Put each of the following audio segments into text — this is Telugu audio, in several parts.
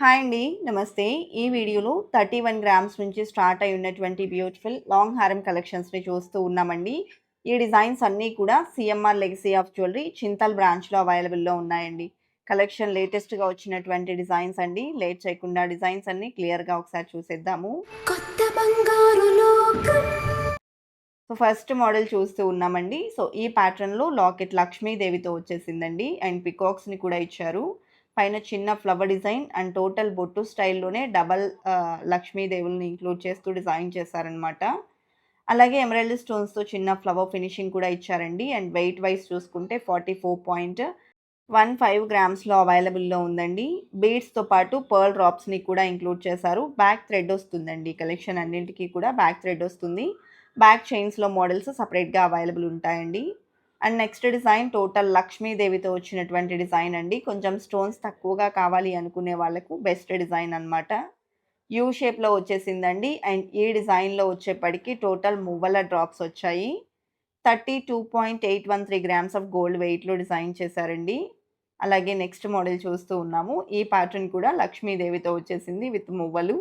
హాయ్ అండి నమస్తే. ఈ వీడియోలో థర్టీ వన్ గ్రామ్స్ నుంచి స్టార్ట్ అయి ఉన్నటువంటి బ్యూటిఫుల్ లాంగ్ హారం కలెక్షన్స్ని చూస్తూ ఉన్నామండి. ఈ డిజైన్స్ అన్నీ కూడా CMR legacy of jewellery Chintal బ్రాంచ్లో అవైలబుల్లో ఉన్నాయండి. కలెక్షన్ లేటెస్ట్గా వచ్చినటువంటి డిజైన్స్ అండి. లేట్ చేయకుండా డిజైన్స్ అన్నీ క్లియర్గా ఒకసారి చూసేద్దాము. కొత్త బంగారు లోకం. సో ఫస్ట్ మోడల్ చూస్తూ ఉన్నామండి. సో ఈ ప్యాటర్న్లో లాకెట్ లక్ష్మీదేవితో వచ్చేసిందండి. అండ్ పికాక్స్ని కూడా ఇచ్చారు. పైన చిన్న ఫ్లవర్ డిజైన్ అండ్ టోటల్ బొట్టు స్టైల్లోనే డబల్ లక్ష్మీదేవుల్ని ఇంక్లూడ్ చేస్తూ డిజైన్ చేశారనమాట అలాగే ఎమరాల్డ్ స్టోన్స్తో చిన్న ఫ్లవర్ ఫినిషింగ్ కూడా ఇచ్చారండి. అండ్ వెయిట్ వైజ్ చూసుకుంటే forty four point one five గ్రామ్స్లో అవైలబుల్లో ఉందండి. బీడ్స్తో పాటు పర్ల్ డ్రాప్స్ని కూడా ఇంక్లూడ్ చేశారు. బ్యాక్ థ్రెడ్ వస్తుందండి కలెక్షన్ అన్నింటికి కూడా బ్యాక్ థ్రెడ్ వస్తుంది. బ్యాక్ చైన్స్లో మోడల్స్ సపరేట్గా అవైలబుల్ ఉంటాయండి. అండ్ నెక్స్ట్ డిజైన్ టోటల్ లక్ష్మీదేవితో వచ్చినటువంటి డిజైన్ అండి. కొంచెం స్టోన్స్ తక్కువగా కావాలి అనుకునే వాళ్ళకు బెస్ట్ డిజైన్ అనమాట యూ షేప్లో వచ్చేసిందండి. అండ్ ఈ డిజైన్లో వచ్చేప్పటికి టోటల్ మువ్వల డ్రాప్స్ వచ్చాయి. Thirty two point eight one three grams of gold వెయిట్లో డిజైన్ చేశారండి. అలాగే నెక్స్ట్ మోడల్ చూస్తూ ఉన్నాము. ఈ ప్యాటర్న్ కూడా లక్ష్మీదేవితో వచ్చేసింది విత్ మువ్వలు.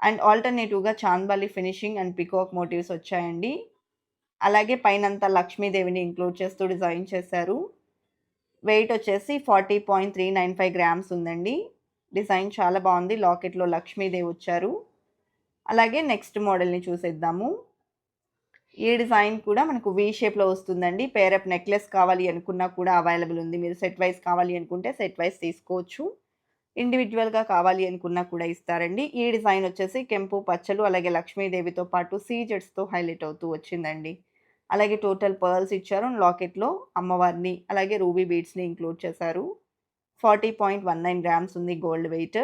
అండ్ ఆల్టర్నేటివ్గా chandbali finishing and peacock motifs వచ్చాయండి. అలాగే పైనంతా లక్ష్మీదేవిని ఇంక్లూడ్ చేస్తూ డిజైన్ చేశారు. వెయిట్ వచ్చేసి forty point three nine five grams ఉందండి. డిజైన్ చాలా బాగుంది. లాకెట్లో లక్ష్మీదేవి వచ్చారు. అలాగే నెక్స్ట్ మోడల్ని చూసేద్దాము. ఈ డిజైన్ కూడా మనకు వీ షేప్లో వస్తుందండి. పేరప్ నెక్లెస్ కావాలి అనుకున్నా కూడా అవైలబుల్ ఉంది. మీరు సెట్ వైజ్ కావాలి అనుకుంటే సెట్ వైజ్ తీసుకోవచ్చు. ఇండివిజువల్గా కావాలి అనుకున్నా కూడా ఇస్తారండి. ఈ డిజైన్ వచ్చేసి కెంపు పచ్చలు అలాగే లక్ష్మీదేవితో పాటు సీజెట్స్తో హైలైట్ అవుతూ వచ్చిందండి. అలాగే టోటల్ పర్ల్స్ ఇచ్చారు. లాకెట్లో అమ్మవారిని అలాగే రూబీ బీడ్స్ని ఇంక్లూడ్ చేశారు. Forty point one nine grams ఉంది గోల్డ్ వెయిట్.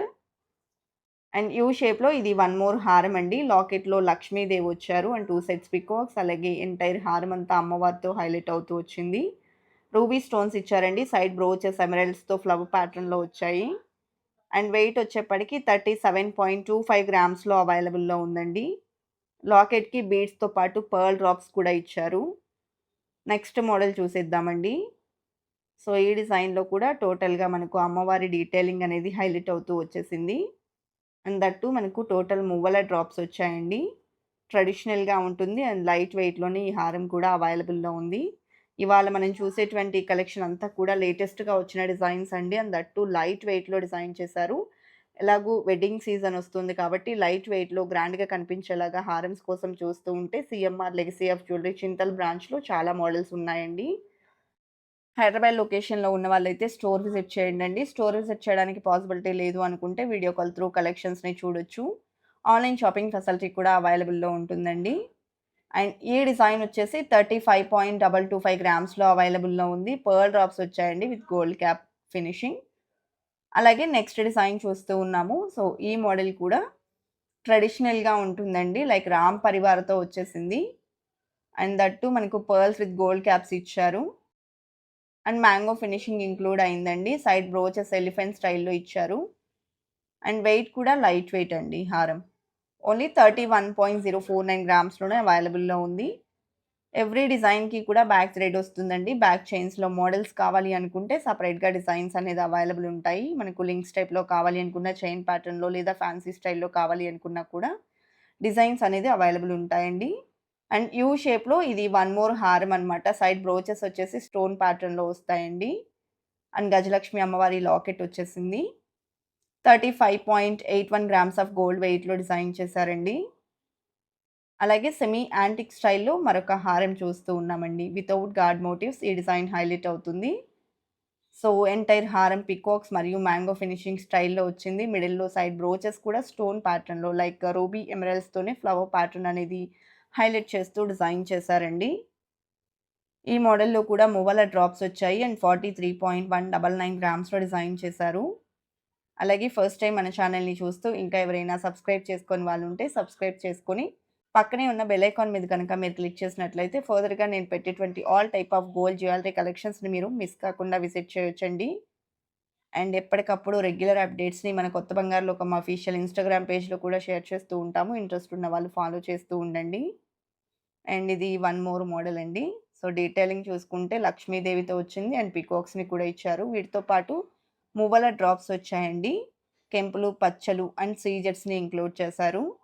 అండ్ యూ షేప్లో ఇది వన్ మోర్ హారం అండి. లాకెట్లో లక్ష్మీదేవి వచ్చారు అండ్ టూ సెట్స్ పికాక్స్ అలాగే ఎంటైర్ హారం అంతా అమ్మవారితో హైలైట్ అవుతూ వచ్చింది. రూబీ స్టోన్స్ ఇచ్చారండి. సైడ్ బ్రోచెస్ ఎమరల్స్తో ఫ్లవర్ ప్యాటర్న్లో వచ్చాయి. అండ్ వెయిట్ వచ్చేప్పటికి thirty seven point two five గ్రామ్స్లో అవైలబుల్లో ఉందండి. లాకెట్కి బీడ్స్తో పాటు పర్ల్ డ్రాప్స్ కూడా ఇచ్చారు. నెక్స్ట్ మోడల్ చూసేద్దామండి. సో ఈ డిజైన్లో కూడా టోటల్గా మనకు అమ్మవారి డీటెయిలింగ్ అనేది హైలైట్ అవుతూ వచ్చేసింది. అండ్ దట్టు మనకు టోటల్ మువ్వల డ్రాప్స్ వచ్చాయండి. ట్రెడిషనల్గా ఉంటుంది అండ్ లైట్ వెయిట్లోనే ఈ హారం కూడా అవైలబుల్లో ఉంది. ఇవాళ మనం చూసేటువంటి కలెక్షన్ అంతా కూడా లేటెస్ట్గా వచ్చిన డిజైన్స్ అండి. అండ్ దట్టు లైట్ వెయిట్లో డిజైన్ చేశారు. ఎలాగూ వెడ్డింగ్ సీజన్ వస్తుంది కాబట్టి లైట్ వెయిట్లో గ్రాండ్గా కనిపించేలాగా హారమ్స్ కోసం చూస్తూ ఉంటే CMR legacy of jewellery Chintal బ్రాంచ్లో చాలా మోడల్స్ ఉన్నాయండి. హైదరాబాద్ లొకేషన్లో ఉన్న వాళ్ళైతే స్టోర్ విజిట్ చేయండి అండి. స్టోర్ విజిట్ చేయడానికి పాసిబిలిటీ లేదు అనుకుంటే వీడియో కాల్ త్రూ కలెక్షన్స్ని చూడొచ్చు. ఆన్లైన్ షాపింగ్ ఫెసిలిటీ కూడా అవైలబుల్లో ఉంటుందండి. అండ్ ఈ డిజైన్ వచ్చేసి thirty five point double two five గ్రామ్స్లో అవైలబుల్లో ఉంది. పర్ల్ డ్రాప్స్ వచ్చాయండి విత్ గోల్డ్ క్యాప్ ఫినిషింగ్. అలాగే నెక్స్ట్ డిజైన్ చూస్తూ ఉన్నాము. సో ఈ మోడల్ కూడా ట్రెడిషనల్గా ఉంటుందండి. లైక్ రామ్ పరివారతో వచ్చేసింది. అండ్ దట్టు మనకు పర్ల్స్ విత్ గోల్డ్ క్యాప్స్ ఇచ్చారు. అండ్ మ్యాంగో ఫినిషింగ్ ఇంక్లూడ్ అయిందండి. సైడ్ బ్రోచెస్ ఎలిఫెంట్ స్టైల్లో ఇచ్చారు. అండ్ వెయిట్ కూడా లైట్ వెయిట్ అండి హారం. Only thirty one point zero four nine గ్రామ్స్లోనే అవైలబుల్లో ఉంది. ఎవ్రీ డిజైన్కి కూడా బ్యాక్ థ్రెడ్ వస్తుందండి. బ్యాక్ చైన్స్లో మోడల్స్ కావాలి అనుకుంటే సపరేట్గా డిజైన్స్ అనేది అవైలబుల్ ఉంటాయి. మనకు లింక్స్ టైప్లో కావాలి అనుకున్న చైన్ ప్యాటర్న్లో లేదా ఫ్యాన్సీ స్టైల్లో కావాలి అనుకున్నా కూడా డిజైన్స్ అనేది అవైలబుల్ ఉంటాయండి. అండ్ యూ షేప్లో ఇది వన్ మోర్ హారం అనమాట సైడ్ బ్రోచెస్ వచ్చేసి స్టోన్ ప్యాటర్న్లో వస్తాయండి. అండ్ గజలక్ష్మి అమ్మవారి లాకెట్ వచ్చేసింది. Thirty five point eight one grams of gold వెయిట్లో డిజైన్ చేశారండి. అలాగే సెమీ యాంటిక్ స్టైల్లో మరొక హారం చూస్తూ ఉన్నామండి. వితౌట్ గార్డ్ మోటివ్స్ ఈ డిజైన్ హైలైట్ అవుతుంది. సో ఎంటైర్ హారం పికాక్స్ మరియు మ్యాంగో ఫినిషింగ్ స్టైల్లో వచ్చింది. మిడిల్లో సైడ్ బ్రోచెస్ కూడా స్టోన్ ప్యాటర్న్లో లైక్ రూబీ ఎమరల్స్తోనే ఫ్లవర్ ప్యాటర్న్ అనేది హైలైట్ చేస్తూ డిజైన్ చేశారండి. ఈ మోడల్లో కూడా మువ్వల డ్రాప్స్ వచ్చాయి. And forty three point one double nine గ్రామ్స్లో design చేశారు. అలాగే ఫస్ట్ టైం మన ఛానల్ని చూస్తూ ఇంకా ఎవరైనా సబ్స్క్రైబ్ చేసుకొని వాళ్ళు ఉంటే సబ్స్క్రైబ్ చేసుకొని పక్కనే ఉన్న బెల్ ఐకాన్ మీద కనుక మీరు క్లిక్ చేసినట్లయితే ఫర్దర్గా నేను పెట్టేటువంటి all type of gold jewellery కలెక్షన్స్ని మీరు మిస్ కాకుండా విజిట్ చేయొచ్చండి. అండ్ ఎప్పటికప్పుడు రెగ్యులర్ అప్డేట్స్ని మన కొత్త బంగారులో ఒక మా అఫీషియల్ ఇన్స్టాగ్రామ్ పేజ్లో కూడా షేర్ చేస్తూ ఉంటాము. ఇంట్రెస్ట్ ఉన్న వాళ్ళు ఫాలో చేస్తూ ఉండండి. అండ్ ఇది వన్ మోర్ మోడల్ అండి. సో డీటెయిలింగ్ చూసుకుంటే లక్ష్మీదేవితో వచ్చింది అండ్ పికాక్స్ని కూడా ఇచ్చారు. వీటితో పాటు మువ్వల డ్రాప్స్ వచ్చాయండి కెంపులు, పచ్చలు అండ్ సీజెట్స్‌ని ఇంక్లూడ్ చేశారు.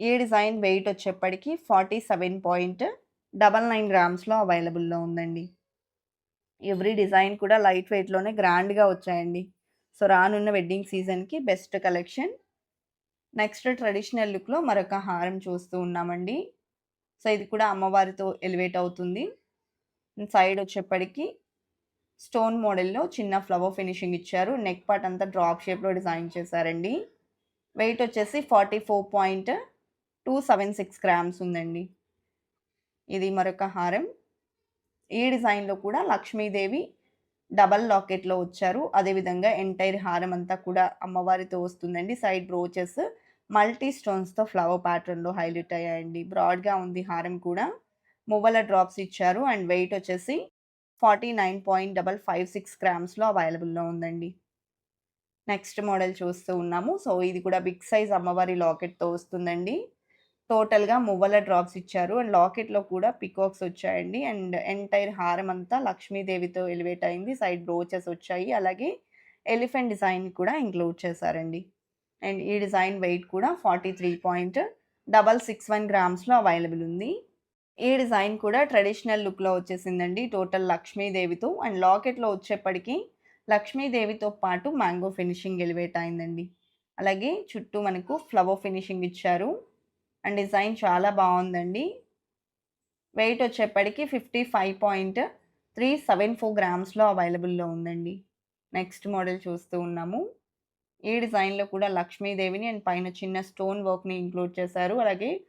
ఈ డిజైన్ వెయిట్ వచ్చేప్పటికి 47.99 గ్రామ్స్‌లో అవైలబుల్‌లో ఉందండి. ఎవ్రీ డిజైన్ కూడా లైట్ వెయిట్‌లోనే గ్రాండ్‌గా వచ్చాయండి. సో, రానున్న వెడ్డింగ్ సీజన్‌కి బెస్ట్ కలెక్షన్. నెక్స్ట్ ట్రెడిషనల్ లుక్‌లో మరొక హారం చూస్తూ ఉన్నామండి. సో, ఇది కూడా అమ్మవారితో ఎలివేట్ అవుతుంది. సైడ్ వచ్చేప్పటికి స్టోన్ మోడల్‌లో చిన్న ఫ్లవర్ ఫినిషింగ్ ఇచ్చారు. నెక్ పార్ట్ అంతా డ్రాప్ షేప్‌లో డిజైన్ చేశారండి. వెయిట్ వచ్చేసి 44.276 గ్రామ్స్ ఉందండి. ఇది మరొక హారం. ఈ డిజైన్‌లో కూడా లక్ష్మీదేవి డబల్ లాకెట్‌లో వచ్చారు. అదేవిధంగా ఎంటైర్ హారం అంతా కూడా అమ్మవారితో వస్తుందండి. సైడ్ బ్రోచెస్ మల్టీ స్టోన్స్‌తో ఫ్లవర్ ప్యాటర్న్‌లో హైలైట్ అయ్యాయండి. బ్రాడ్‌గా ఉంది హారం కూడా. మువ్వల డ్రాప్స్ ఇచ్చారు అండ్ వెయిట్ వచ్చేసి 49.556 గ్రామ్స్‌లో అవైలబుల్‌లో ఉందండి. నెక్స్ట్ మోడల్ చూస్తూ ఉన్నాము. సో, ఇది కూడా బిగ్ సైజ్ అమ్మవారి లాకెట్‌తో వస్తుందండి. టోటల్‌గా మువ్వల డ్రాప్స్ ఇచ్చారు. అండ్ లాకెట్‌లో కూడా పికాక్స్ వచ్చాయండి. అండ్ ఎంటైర్ హారం అంతా లక్ష్మీదేవితో ఎలివేట్ అయింది. సైడ్ బ్రోచెస్ వచ్చాయి. అలాగే ఎలిఫెంట్ డిజైన్ కూడా ఇంక్లూడ్ చేశారండి. అండ్ ఈ డిజైన్ వెయిట్ కూడా 43.661 గ్రామ్స్‌లో అవైలబుల్ ఉంది. ఈ డిజైన్ కూడా ట్రెడిషనల్ లుక్‌లో వచ్చేసిందండి. టోటల్ లక్ష్మీదేవితో అండ్ లాకెట్‌లో వచ్చేప్పటికీ లక్ష్మీదేవితో పాటు మ్యాంగో ఫినిషింగ్ ఎలివేట్ అయిందండి. అలాగే చుట్టూ మనకు ఫ్లవర్ ఫినిషింగ్ ఇచ్చారు. అండ్ డిజైన్ చాలా బాగుందండి వెయిట్ వచ్చేప్పటికి 55.374 గ్రామ్స్‌లో అవైలబుల్‌లో ఉందండి. నెక్స్ట్ మోడల్ చూస్తూ ఉన్నాము. ఈ డిజైన్‌లో కూడా లక్ష్మీదేవిని అండ్ పైన చిన్న స్టోన్ వర్క్‌ని ఇంక్లూడ్ చేశారు. అలాగే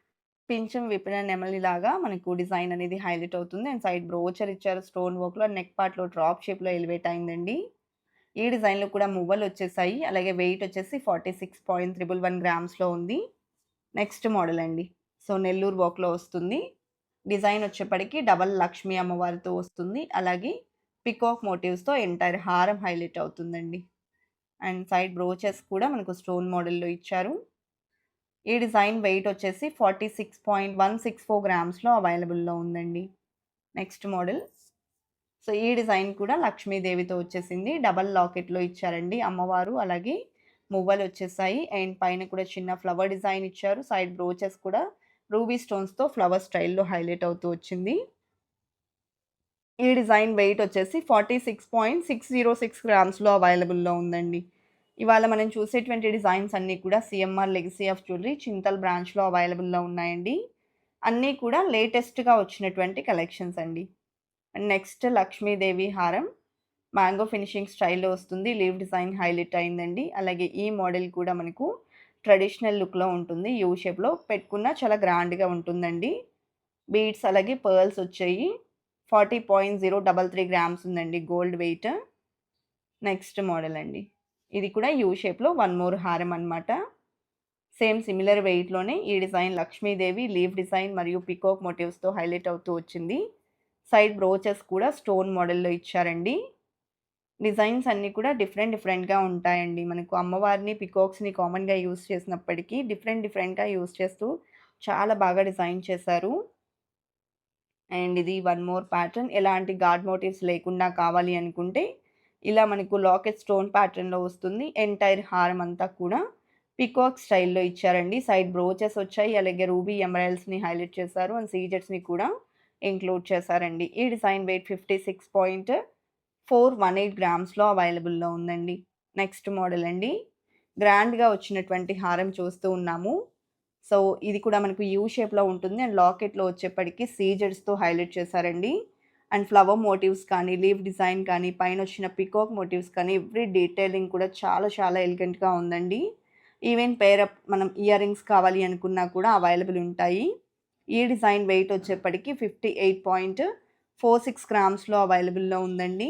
పించం విప్పిన నెమలిలాగా మనకు డిజైన్ అనేది హైలైట్ అవుతుంది. అండ్ సైడ్ బ్రోచర్ ఇచ్చారు స్టోన్ వర్క్‌లో. నెక్ పార్ట్‌లో డ్రాప్ షేప్‌లో ఎలివేట్ అయిందండి. ఈ డిజైన్‌లో కూడా మువ్వలు వచ్చేసాయి. అలాగే వెయిట్ వచ్చేసి 46.111 గ్రామ్స్‌లో ఉంది. నెక్స్ట్ మోడల్ అండి. సో, నెల్లూరు వర్క్‌లో వస్తుంది. డిజైన్ వచ్చేప్పటికి డబల్ లక్ష్మీ అమ్మవారితో వస్తుంది. అలాగే పికాక్ మోటివ్స్‌తో ఎంటైర్ హారం హైలైట్ అవుతుందండి. అండ్ సైడ్ బ్రోచెస్ కూడా మనకు స్టోన్ మోడల్‌లో ఇచ్చారు. ఈ డిజైన్ వెయిట్ వచ్చేసి 46.164 గ్రామ్స్‌లో అవైలబుల్‌లో ఉందండి. Next model. సో, ఈ డిజైన్ కూడా లక్ష్మీదేవితో వచ్చేసింది. డబల్ లాకెట్‌లో ఇచ్చారండి అమ్మవారు. అలాగే మువ్వలు వచ్చేసాయి. అండ్ పైన కూడా చిన్న ఫ్లవర్ డిజైన్ ఇచ్చారు. సైడ్ బ్రోచెస్ కూడా రూబీ స్టోన్స్‌తో ఫ్లవర్ స్టైల్‌లో హైలైట్ అవుతూ వచ్చింది. ఈ డిజైన్ వెయిట్ వచ్చేసి 46.606 గ్రామ్స్‌లో అవైలబుల్‌లో ఉందండి. ఇవాళ మనం చూసేటువంటి డిజైన్స్ అన్నీ కూడా CMR legacy of jewellery Chintal బ్రాంచ్‌లో అవైలబుల్‌లో ఉన్నాయండి. అన్నీ కూడా లేటెస్ట్‌గా వచ్చినటువంటి కలెక్షన్స్ అండి. అండ్ నెక్స్ట్ లక్ష్మీదేవి హారం మ్యాంగో ఫినిషింగ్ స్టైల్‌లో వస్తుంది. లీవ్ డిజైన్ హైలైట్ అయిందండి. అలాగే ఈ మోడల్ కూడా మనకు ట్రెడిషనల్ లుక్‌లో ఉంటుంది. యూ షేప్‌లో పెట్టుకున్న చాలా గ్రాండ్‌గా ఉంటుందండి. బీడ్స్ అలాగే పర్ల్స్ వచ్చాయి. 40.033 గ్రామ్స్ ఉందండి గోల్డ్ వెయిట్. నెక్స్ట్ మోడల్ అండి. ఇది కూడా యూ షేప్‌లో వన్ మోర్ హారం అనమాట సేమ్ సిమిలర్ వెయిట్‌లోనే ఈ డిజైన్ లక్ష్మీదేవి లీవ్ డిజైన్ మరియు పికాక్ మోటివ్స్‌తో హైలైట్ అవుతూ వచ్చింది. సైడ్ బ్రోచెస్ కూడా స్టోన్ మోడల్‌లో ఇచ్చారండి. డిజైన్స్ అన్నీ కూడా డిఫరెంట్ డిఫరెంట్‌గా ఉంటాయండి. మనకు అమ్మవారిని, పికాక్స్‌ని కామన్‌గా యూజ్ చేసినప్పటికీ డిఫరెంట్ డిఫరెంట్‌గా యూజ్ చేస్తూ చాలా బాగా డిజైన్ చేశారు. అండ్ ఇది వన్ మోర్ ప్యాటర్న్. ఎలాంటి గాడ్ మోటివ్స్ లేకుండా కావాలి అనుకుంటే ఇలా మనకు లాకెట్ స్టోన్ ప్యాటర్న్‌లో వస్తుంది. ఎంటైర్ హారం అంతా కూడా పికాక్ స్టైల్‌లో ఇచ్చారండి. సైడ్ బ్రోచెస్ వచ్చాయి. అలాగే రూబీ ఎమరాల్డ్స్‌ని హైలైట్ చేశారు. అండ్ సీజెట్స్‌ని కూడా ఇంక్లూడ్ చేశారండి. ఈ డిజైన్ వెయిట్ 56.418 గ్రామ్స్‌లో అవైలబుల్‌లో ఉందండి. నెక్స్ట్ మోడల్ అండి. గ్రాండ్‌గా వచ్చినటువంటి హారం చూస్తూ ఉన్నాము. సో, ఇది కూడా మనకు యూ షేప్‌లో ఉంటుంది. అండ్ లాకెట్‌లో వచ్చేప్పటికి సీజెడ్స్‌తో హైలైట్ చేశారండి. అండ్ ఫ్లవర్ మోటివ్స్ కానీ, లీవ్ డిజైన్ కానీ, పైన వచ్చిన పికాక్ మోటివ్స్ కానీ ఎవ్రీ డీటెయిలింగ్ కూడా చాలా చాలా ఎలిగెంట్‌గా ఉందండి. ఈవెన్ పేరప్ మనం ఇయర్ రింగ్స్ కావాలి అనుకున్నా కూడా అవైలబుల్ ఉంటాయి. ఈ డిజైన్ వెయిట్ వచ్చేప్పటికి 58.46 గ్రామ్స్‌లో అవైలబుల్‌లో ఉందండి.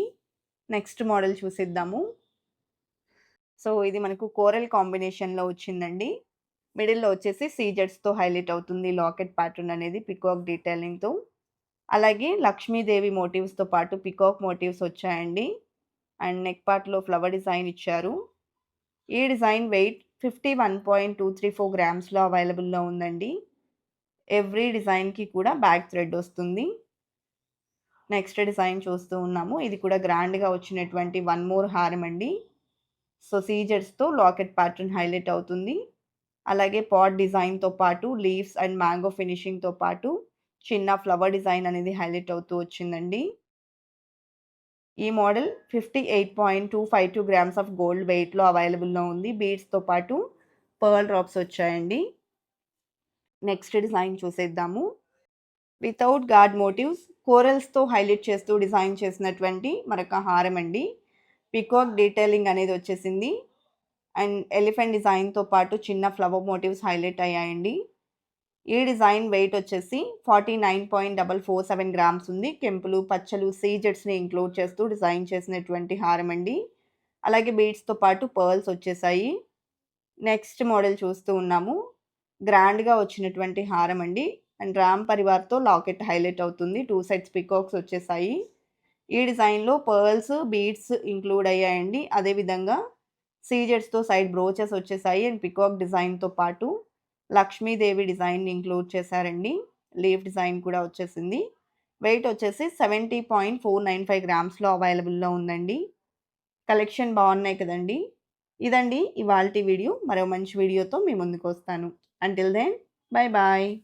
నెక్స్ట్ మోడల్ చూసిద్దాము సో, ఇది మనకు కోరల్ కాంబినేషన్‌లో వచ్చిందండి. మిడిల్‌లో వచ్చేసి సీజెట్స్తో హైలైట్ అవుతుంది లాకెట్ ప్యాటర్న్ అనేది పికాక్ డీటెయిలింగ్‌తో. అలాగే లక్ష్మీదేవి మోటివ్స్‌తో పాటు పికాక్ మోటివ్స్ వచ్చాయండి. అండ్ నెక్ పార్ట్‌లో ఫ్లవర్ డిజైన్ ఇచ్చారు. ఈ డిజైన్ వెయిట్ 51.234 గ్రామ్స్‌లో అవైలబుల్‌లో ఉందండి. ఎవ్రీ డిజైన్‌కి కూడా బ్యాక్ థ్రెడ్ వస్తుంది. నెక్స్ట్ డిజైన్ చూస్తూ ఉన్నాము. ఇది కూడా గ్రాండ్‌గా వచ్చినటువంటి వన్ మోర్ హారం అండి. సో సీజర్స్తో లాకెట్ ప్యాటర్న్ హైలైట్ అవుతుంది అలాగే పాట్ డిజైన్తో పాటు లీవ్స్ అండ్ మ్యాంగో ఫినిషింగ్తో పాటు చిన్న ఫ్లవర్ డిజైన్ అనేది హైలైట్ అవుతూ వచ్చిందండి. ఈ model fifty eight point two five two grams of gold వెయిట్లో అవైలబుల్లో ఉంది. బీడ్స్తో పాటు పర్ల్ డ్రాప్స్ వచ్చాయండి. నెక్స్ట్ డిజైన్ చూసేద్దాము. వితౌట్ గార్డ్ మోటివ్స్ కోరల్స్తో హైలైట్ చేస్తూ డిజైన్ చేసినటువంటి మరొక హారం అండి. పికాక్ డీటెయిలింగ్ అనేది వచ్చేసింది. అండ్ ఎలిఫెంట్ డిజైన్తో పాటు చిన్న ఫ్లవర్ మోటివ్స్ హైలైట్ అయ్యాయండి. ఈ డిజైన్ వెయిట్ వచ్చేసి forty nine point double four seven grams ఉంది. కెంపులు పచ్చలు సీజెట్స్ని ఇంక్లూడ్ చేస్తూ డిజైన్ చేసినటువంటి హారం అండి. అలాగే బీడ్స్తో పాటు పర్ల్స్ వచ్చేసాయి. నెక్స్ట్ మోడల్ చూస్తూ ఉన్నాము. గ్రాండ్గా వచ్చినటువంటి హారం అండి. అండ్ రామ్ పరివార్తో లాకెట్ హైలైట్ అవుతుంది. టూ సైడ్స్ పికాక్స్ వచ్చేసాయి. ఈ డిజైన్లో పర్ల్స్ బీడ్స్ ఇంక్లూడ్ అయ్యాయండి. అదేవిధంగా సీజెట్స్తో సైడ్ బ్రోచెస్ వచ్చేసాయి. అండ్ పికాక్ డిజైన్తో పాటు లక్ష్మీదేవి డిజైన్ ఇంక్లూడ్ చేశారండి. లీఫ్ డిజైన్ కూడా వచ్చేసింది. వెయిట్ వచ్చేసి seventy point four nine five గ్రామ్స్లో అవైలబుల్లో ఉందండి. కలెక్షన్ బాగున్నాయి కదండి. ఇదండి ఇవాళ వీడియో. మరో మంచి వీడియోతో మీ ముందుకు వస్తాను. Until then bye bye